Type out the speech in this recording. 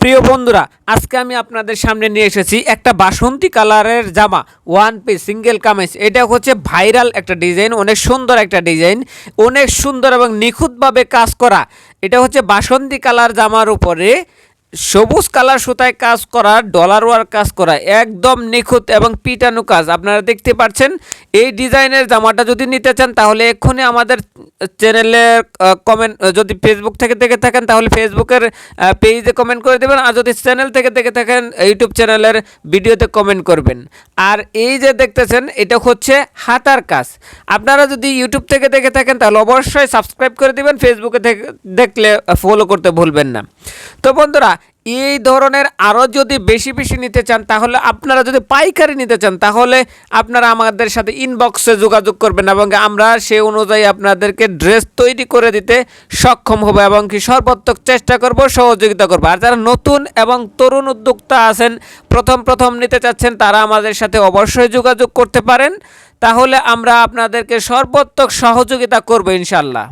প্রিয় বন্ধুরা, আজকে আমি আপনাদের সামনে নিয়ে এসেছি একটা বাসন্তী কালারের জামা ওয়ান পিস সিঙ্গেল কামিজ। এটা হচ্ছে ভাইরাল একটা ডিজাইন, অনেক সুন্দর একটা ডিজাইন, অনেক সুন্দর এবং নিখুঁতভাবে কাজ করা। এটা হচ্ছে বাসন্তী কালার জামার উপরে সবুজ কালার সুতায় কাজ করা ডলার ওয়ার কাজ করা, একদম নিখুঁত এবং পিটানো কাজ। আপনারা দেখতে পাচ্ছেন, এই ডিজাইনের জামাটা যদি নিতে চান, তাহলে এক্ষুনি আমাদের চ্যানেলের কমেন্ট যদি ফেসবুক থেকে দেখে থাকেন, তাহলে ফেসবুকের পেজে কমেন্ট করে দেবেন। আর যদি চ্যানেল থেকে দেখে থাকেন ইউটিউব চ্যানেলের ভিডিওতে কমেন্ট করবেন। আর এই যে দেখতেছেন, এটা হচ্ছে হাতার কাজ। আপনারা যদি ইউটিউব থেকে দেখে থাকেন, তাহলে অবশ্যই সাবস্ক্রাইব করে দিবেন। ফেসবুকে দেখলে ফলো করতে ভুলবেন না। তো বন্ধুরা এই ধরনের আরও যদি বেশি বেশি নিতে চান, তাহলে আপনারা যদি পাইকারি নিতে চান, তাহলে আপনারা আমাদের সাথে ইনবক্সে যোগাযোগ করবেন এবং আমরা সে অনুযায়ী আপনাদেরকে ড্রেস তৈরি করে দিতে সক্ষম হব এবং কি সর্বাত্মক চেষ্টা করব, সহযোগিতা করব। আর যারা নতুন এবং তরুণ উদ্যোক্তা আছেন, প্রথম প্রথম নিতে চাচ্ছেন, তারা আমাদের সাথে অবশ্যই যোগাযোগ করতে পারেন। তাহলে আমরা আপনাদেরকে সর্বাত্মক সহযোগিতা করব ইনশাল্লাহ